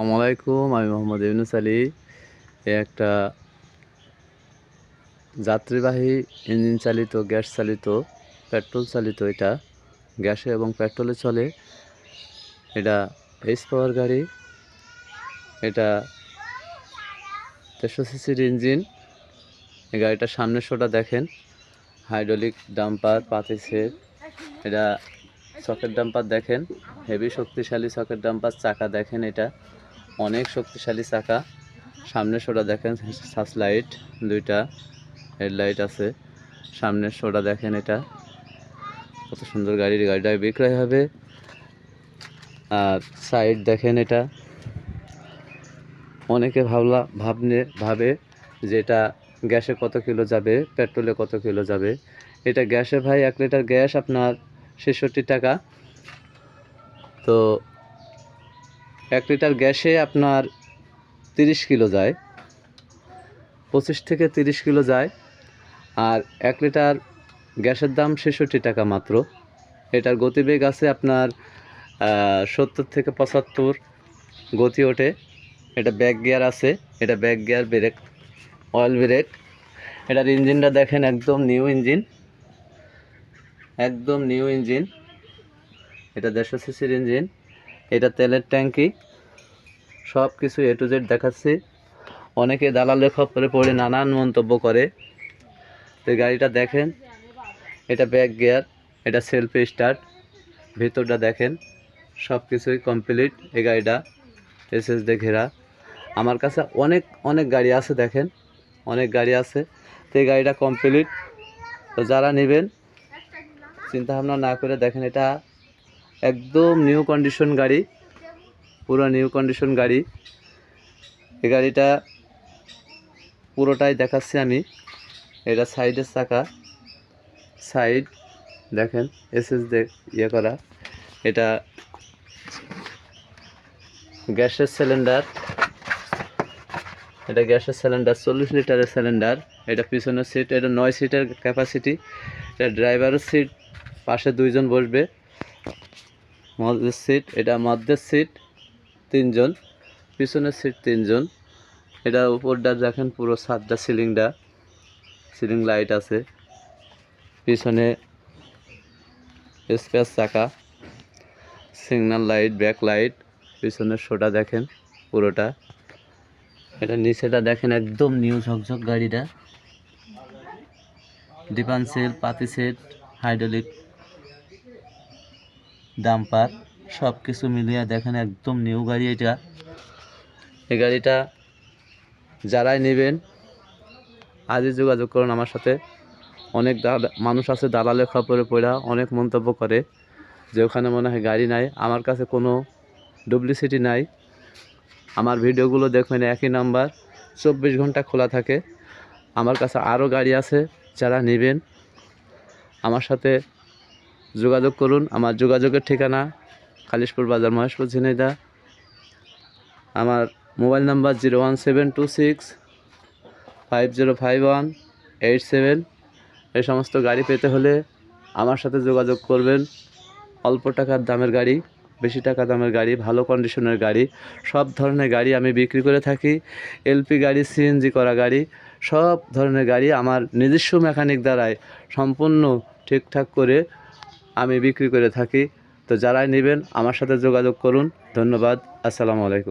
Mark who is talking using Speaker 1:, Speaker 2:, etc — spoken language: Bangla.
Speaker 1: আসসালামু আলাইকুম, আমি মোহাম্মদ ইউনুস আলী। একটা যাত্রীবাহী ইঞ্জিন চালিত, গ্যাস চালিত, পেট্রোল চালিত এটা। গ্যাসে এবং পেট্রোলে চলে। এটা এইচ পাওয়ার গাড়ি। এটা তেরোশো সিসির ইঞ্জিন। এই গাড়িটার সামনের দেখেন। হাইড্রোলিক ডাম্পার, পাতি সেট এটা সকেট ডাম্পার দেখেন। হেভি শক্তিশালী সকেট ডাম্পার, চাকা দেখেন এটা। অনেক শক্তিশালী চাকা। সামনের শোটা দেখেন, সাস লাইট দুইটা হেডলাইট আছে। সামনের শোটা দেখেন এটা। কত সুন্দর গাড়ির গাড়িটা বিক্রয় হবে। আর সাইড দেখেন এটা। অনেকে ভাবলা, ভাবনে, ভাবে যে এটা গ্যাসে কত কিলো যাবে, পেট্রোলে কত কিলো যাবে। এটা গ্যাসে ভাই, এক লিটার গ্যাস আপনার ছেষট্টি টাকা। তো এক লিটার গ্যাসে আপনার তিরিশ কিলো যায়, পঁচিশ থেকে তিরিশ কিলো যায়, আর এক লিটার গ্যাসের দাম ছেষট্টি টাকা মাত্র। এটার গতিবেগ আছে আপনার সত্তর থেকে পঁচাত্তর গতি ওঠে। এটা ব্যাক গিয়ার আছে, এটা back gear brake, oil brake. এটার ইঞ্জিনটা দেখেন একদম নিউ ইঞ্জিন, একদম নিউ ইঞ্জিন। এটা দেড়শো সিসির ইঞ্জিন। এটা তেলের ট্যাঙ্কি। সব কিছু এ টু জেড দেখাচ্ছি। অনেকে দালালের খপ্পরে পড়ে নানান মন্তব্য করে। তো গাড়িটা দেখেন, এটা ব্যাক গিয়ার এটা সেলফি স্টার্ট ভিতরটা দেখেন সব কিছুই কমপ্লিট এই গাড়িটা এস এস দিয়ে ঘেরা। আমার কাছে অনেক অনেক গাড়ি আছে দেখেন, অনেক গাড়ি আছে। তো এই গাড়িটা কমপ্লিট তো যারা নেবেন চিন্তা ভাবনা না করে দেখেন, এটা একদম নিউ কন্ডিশন গাড়ি, পুরো নিউ কন্ডিশন গাড়ি। এই গাড়িটা পুরোটাই দেখাচ্ছি আমি। এটা সাইডের চাকা। সাইড দেখেন এসএস দে ইয়ে করা। এটা গ্যাসের সিলিন্ডার এটা গ্যাসের সিলিন্ডার চল্লিশ লিটারের সিলিন্ডার এটা পিছনের সিট এটা নয় সিটের ক্যাপাসিটি এটা ড্রাইভারের সিট পাশে দুইজন বসবে। মধ্যের সিট এটা মধ্যের সিট তিনজন পিছনের সিট তিনজন। এটা উপরটা দেখেন পুরো সাতটা সিলিংটা সিলিং লাইট আছে। পিছনে স্পেস চাকা সিগন্যাল লাইট ব্যাক লাইট পিছনের শোটা দেখেন পুরোটা। এটা নিচেটা দেখেন একদম নিউ ঝকঝক গাড়িটা। ডিপানসেল পাতি সেট হাইড্রোলিক ডাম্পার সব কিছু মিলিয়ে দেখেন একদম নিউ গাড়ি এটা। এই গাড়িটা যারাই নেবেন, আজই যোগাযোগ করুন আমার সাথে। অনেক মানুষ আছে দালালের খবরে পড়া অনেক মন্তব্য করে যে ওখানে মনে হয় গাড়ি নাই। আমার কাছে কোনো ডুপ্লিসিটি নাই। আমার ভিডিওগুলো দেখবেন একই নাম্বার, চব্বিশ ঘণ্টা খোলা থাকে। আমার কাছে আরও গাড়ি আছে, যারা নেবেন। আমার সাথে যোগাযোগ করুন। আমার যোগাযোগের ঠিকানা কালিশপুর বাজার, মহেশপুর ঝিনাইদা আমার mobile number zero one seven two six five zero five one eight seven. এই সমস্ত গাড়ি পেতে হলে আমার সাথে যোগাযোগ করবেন। অল্প টাকার দামের গাড়ি, বেশি টাকা দামের গাড়ি, ভালো কন্ডিশনের গাড়ি, সব ধরনের গাড়ি আমি বিক্রি করে থাকি। এলপি গাড়ি সিএনজি করা গাড়ি, সব ধরনের গাড়ি আমার নিজস্ব মেকানিক দ্বারাই সম্পূর্ণ ঠিকঠাক করে আমি বিক্রি করে থাকি। তো যারাই নেবেন আমার সাথে যোগাযোগ করুন। ধন্যবাদ। আসসালামু আলাইকুম।